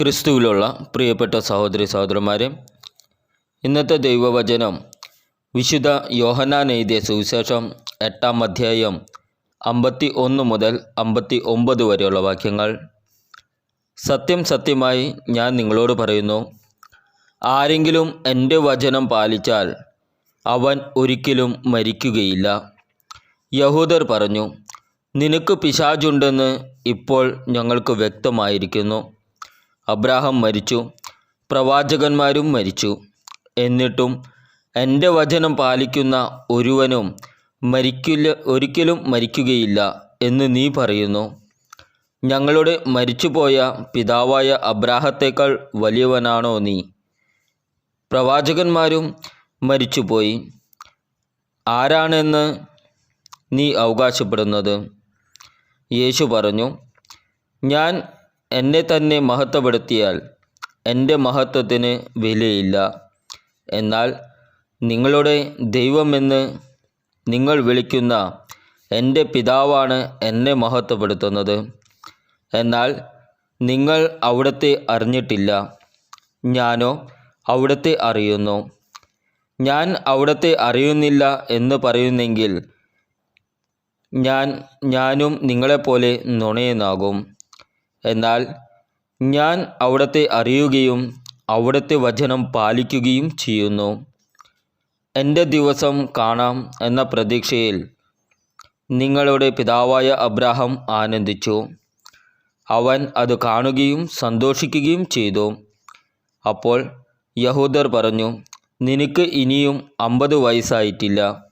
ക്രിസ്തുവിലുള്ള പ്രിയപ്പെട്ട സഹോദരി സഹോദരന്മാരെ ഇന്നത്തെ ദൈവവചനം വിശുദ്ധ യോഹന്നാൻ എഴുതിയ സുവിശേഷം എട്ടാം അധ്യായം അമ്പത്തി ഒന്ന് മുതൽ അമ്പത്തി ഒമ്പത് വരെയുള്ള വാക്യങ്ങൾ. സത്യം സത്യമായി ഞാൻ നിങ്ങളോട് പറയുന്നു ആരെങ്കിലും എന്റെ വചനം പാലിച്ചാൽ അവൻ ഒരിക്കലും മരിക്കുകയില്ല. യഹൂദർ പറഞ്ഞു നിനക്ക് പിശാചുണ്ടെന്ന് ഇപ്പോൾ ഞങ്ങൾക്ക് വ്യക്തമായിരിക്കുന്നു. അബ്രാഹം മരിച്ചു. പ്രവാചകന്മാരും മരിച്ചു. എന്നിട്ടും എന്റെ വചനം പാലിക്കുന്ന ഒരുവനും മരിക്കില്ല ഒരിക്കലും മരിക്കുകയില്ല എന്ന് നീ പറയുന്നു. ഞങ്ങളുടെ മരിച്ചുപോയ പിതാവായ അബ്രാഹത്തേക്കാൾ വലിയവനാണോ നീ? പ്രവാചകന്മാരും മരിച്ചുപോയി. ആരാണെന്ന് നീ അവകാശപ്പെടുന്നത്? യേശു പറഞ്ഞു ഞാൻ എന്നെ തന്നെ മഹത്വപ്പെടുത്തിയാൽ എന്റെ മഹത്വത്തിന് വിലയില്ല. എന്നാൽ നിങ്ങളുടെ ദൈവമെന്ന് നിങ്ങൾ വിളിക്കുന്ന എന്റെ പിതാവാണ് എന്നെ മഹത്വപ്പെടുത്തുന്നത്. എന്നാൽ നിങ്ങൾ അവിടുത്തെ അറിഞ്ഞിട്ടില്ല. ഞാനോ അവിടുത്തെ അറിയുന്നു. ഞാൻ അവിടുത്തെ അറിയുന്നില്ല എന്ന് പറയുന്നെങ്കിൽ ഞാൻ ഞാനും നിങ്ങളെപ്പോലെ നുണയനാകും. എന്നാൽ ഞാൻ അവിടുത്തെ അറിയുകയും അവിടുത്തെ വചനം പാലിക്കുകയും ചെയ്യുന്നു. എന്റെ ദിവസം കാണാം എന്ന പ്രതീക്ഷയിൽ നിങ്ങളുടെ പിതാവായ അബ്രാഹം ആനന്ദിച്ചു. അവൻ അത് കാണുകയും സന്തോഷിക്കുകയും ചെയ്തു. അപ്പോൾ യഹൂദർ പറഞ്ഞു നിനക്ക് ഇനിയും അമ്പത് വയസ്സായിട്ടില്ല.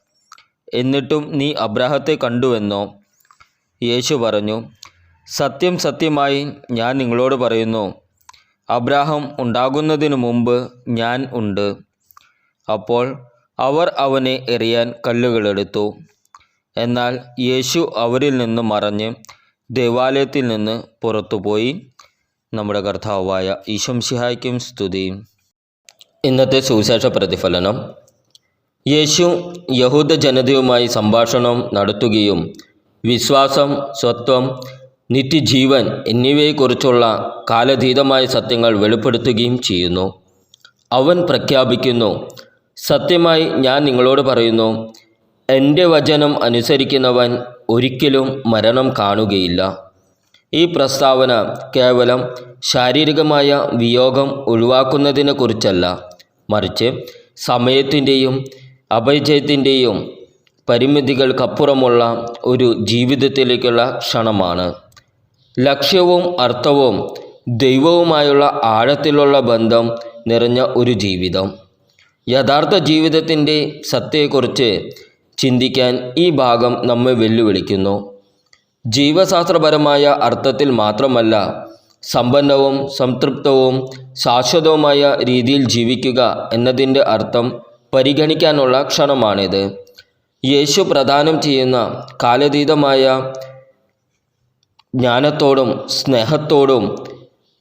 എന്നിട്ടും നീ അബ്രാഹത്തെ കണ്ടുവെന്നോ? യേശു പറഞ്ഞു സത്യം സത്യമായി ഞാൻ നിങ്ങളോട് പറയുന്നു. അബ്രാഹം ഉണ്ടാകുന്നതിനു മുമ്പ് ഞാൻ ഉണ്ട്. അപ്പോൾ അവർ അവനെ എറിയാൻ കല്ലുകളെടുത്തു എന്നാൽ യേശു അവരിൽ നിന്ന് മറഞ്ഞ് ദേവാലയത്തിൽ നിന്ന് പുറത്തുപോയി. നമ്മുടെ കർത്താവായ ഈശംസിഹായ്ക്കും സ്തുതി. ഇന്നത്തെ സുവിശേഷ പ്രതിഫലനം. യേശു യഹൂദ ജനതയുമായി സംഭാഷണം നടത്തുകയും വിശ്വാസം സ്വത്വം നിത്യജീവൻ എന്നിവയെക്കുറിച്ചുള്ള കാലതീതമായ സത്യങ്ങൾ വെളിപ്പെടുത്തുകയും ചെയ്യുന്നു. അവൻ പ്രഖ്യാപിക്കുന്നു സത്യമായി ഞാൻ നിങ്ങളോട് പറയുന്നു എന്റെ വചനം അനുസരിക്കുന്നവൻ ഒരിക്കലും മരണം കാണുകയില്ല. ഈ പ്രസ്താവന കേവലം ശാരീരികമായ വിയോഗം ഒഴിവാക്കുന്നതിനെക്കുറിച്ചല്ല മറിച്ച് സമയത്തിന്റെയും അപരിചയത്തിന്റെയും പരിമിതികൾക്കപ്പുറമുള്ള ഒരു ജീവിതത്തിലേക്കുള്ള ക്ഷണമാണ്. ലക്ഷ്യവും അർത്ഥവും ദൈവവുമായുള്ള ആഴത്തിലുള്ള ബന്ധം നിറഞ്ഞ ഒരു ജീവിതം. യഥാർത്ഥ ജീവിതത്തിന്റെ സത്യയെക്കുറിച്ച് ചിന്തിക്കാൻ ഈ ഭാഗം നമ്മെ വെല്ലുവിളിക്കുന്നു. ജീവശാസ്ത്രപരമായ അർത്ഥത്തിൽ മാത്രമല്ല സമ്പന്നവും സംതൃപ്തവും ശാശ്വതവുമായ രീതിയിൽ ജീവിക്കുക എന്നതിന്റെ അർത്ഥം പരിഗണിക്കാനുള്ള ക്ഷണമാണിത്. യേശു പ്രദാനം ചെയ്യുന്ന കാലതീതമായ ജ്ഞാനത്തോടും സ്നേഹത്തോടും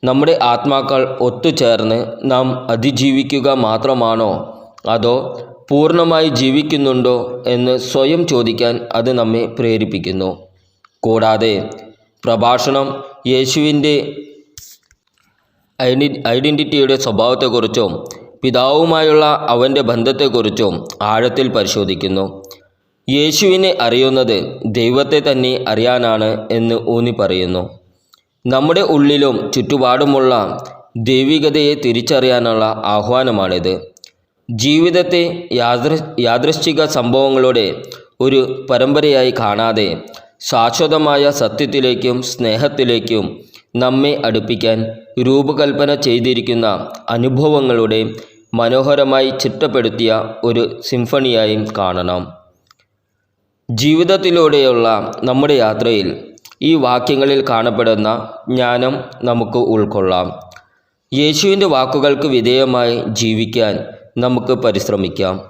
നമ്മുടെ ആത്മാക്കൾ ഒത്തുചേർന്ന് നാം അതിജീവിക്കുക മാത്രമാണോ? അതോ പൂർണമായി ജീവിക്കുന്നുണ്ടോ എന്ന് സ്വയം ചോദിക്കാൻ അത് നമ്മെ പ്രേരിപ്പിക്കുന്നു. കൂടാതെ പ്രഭാഷണം യേശുവിന്റെ ഐഡി ഐഡന്റിറ്റിയുടെ സ്വഭാവത്തെക്കുറിച്ചും പിതാവുമായുള്ള അവന്റെ ബന്ധത്തെക്കുറിച്ചും ആഴത്തിൽ പരിശോധിക്കുന്നു. യേശുവിനെ അറിയുന്നത് ദൈവത്തെ തന്നെ അറിയാനാണ് എന്ന് ഊന്നി പറയുന്നു. നമ്മുടെ ഉള്ളിലും ചുറ്റുപാടുമുള്ള ദൈവികതയെ തിരിച്ചറിയാനുള്ള ആഹ്വാനമാണിത്. ജീവിതത്തെ യാദൃ യാദൃശ്ചിക സംഭവങ്ങളുടെ ഒരു പരമ്പരയായി കാണാതെ ശാശ്വതമായ സത്യത്തിലേക്കും സ്നേഹത്തിലേക്കും നമ്മെ അടുപ്പിക്കാൻ രൂപകൽപ്പന ചെയ്തിരിക്കുന്ന അനുഭവങ്ങളുടെ മനോഹരമായി ചിട്ടപ്പെടുത്തിയ ഒരു സിംഫണിയായും കാണണം. ജീവിതത്തിലൂടെയുള്ള നമ്മുടെ യാത്രയിൽ ഈ വാക്യങ്ങളിൽ കാണപ്പെടുന്ന ജ്ഞാനം നമുക്ക് ഉൾക്കൊള്ളാം. യേശുവിന്റെ വാക്കുകൾക്ക് വിധേയമായി ജീവിക്കാൻ നമുക്ക് പരിശ്രമിക്കാം.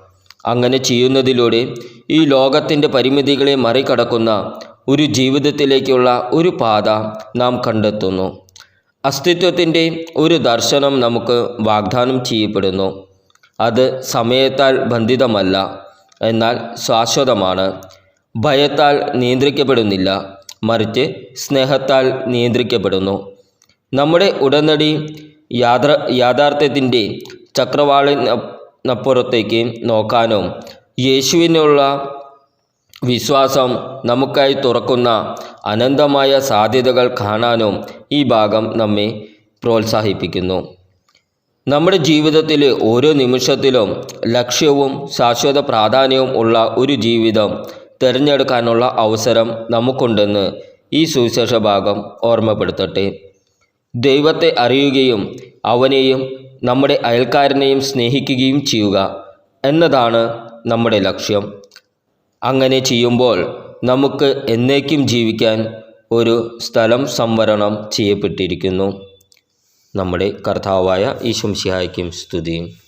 അങ്ങനെ ചെയ്യുന്നതിലൂടെ ഈ ലോകത്തിന്റെ പരിമിതികളെ മറികടക്കുന്ന ഒരു ജീവിതത്തിലേക്കുള്ള ഒരു പാത നാം കണ്ടെത്തുന്നു. അസ്തിത്വത്തിന്റെ ഒരു ദർശനം നമുക്ക് വാഗ്ദാനം ചെയ്യപ്പെടുന്നു. അത് സമയത്താൽ ബന്ധിതമല്ല എന്നാൽ ശാശ്വതമാണ്. ഭയത്താൽ നിയന്ത്രിക്കപ്പെടുന്നില്ല മറിച്ച് സ്നേഹത്താൽ നിയന്ത്രിക്കപ്പെടുന്നു. നമ്മുടെ ഉടനടി യാത്ര യാഥാർത്ഥ്യത്തിന്റെ ചക്രവാളിനപ്പുറത്തേക്ക് നോക്കാനും യേശുവിനുള്ള വിശ്വാസം നമുക്കായി തുറക്കുന്ന അനന്തമായ സാധ്യതകൾ കാണാനും ഈ ഭാഗം നമ്മെ പ്രോത്സാഹിപ്പിക്കുന്നു. നമ്മുടെ ജീവിതത്തിൽ ഓരോ നിമിഷത്തിലും ലക്ഷ്യവും ശാശ്വത പ്രാധാന്യവും ഉള്ള ഒരു ജീവിതം തിരഞ്ഞെടുക്കാനുള്ള അവസരം നമുക്കുണ്ടെന്ന് ഈ സുവിശേഷ ഭാഗം ഓർമ്മപ്പെടുത്തട്ടെ. ദൈവത്തെ അറിയുകയും അവനെയും നമ്മുടെ അയൽക്കാരനെയും സ്നേഹിക്കുകയും ചെയ്യുക എന്നതാണ് നമ്മുടെ ലക്ഷ്യം. അങ്ങനെ ചെയ്യുമ്പോൾ നമുക്ക് എന്നേക്കും ജീവിക്കാൻ ഒരു സ്ഥലം സംവരണം ചെയ്യപ്പെട്ടിരിക്കുന്നു. നമ്മുടെ കർത്താവായ ഈശംസിഹായ്ക്കും സ്തുതിയും.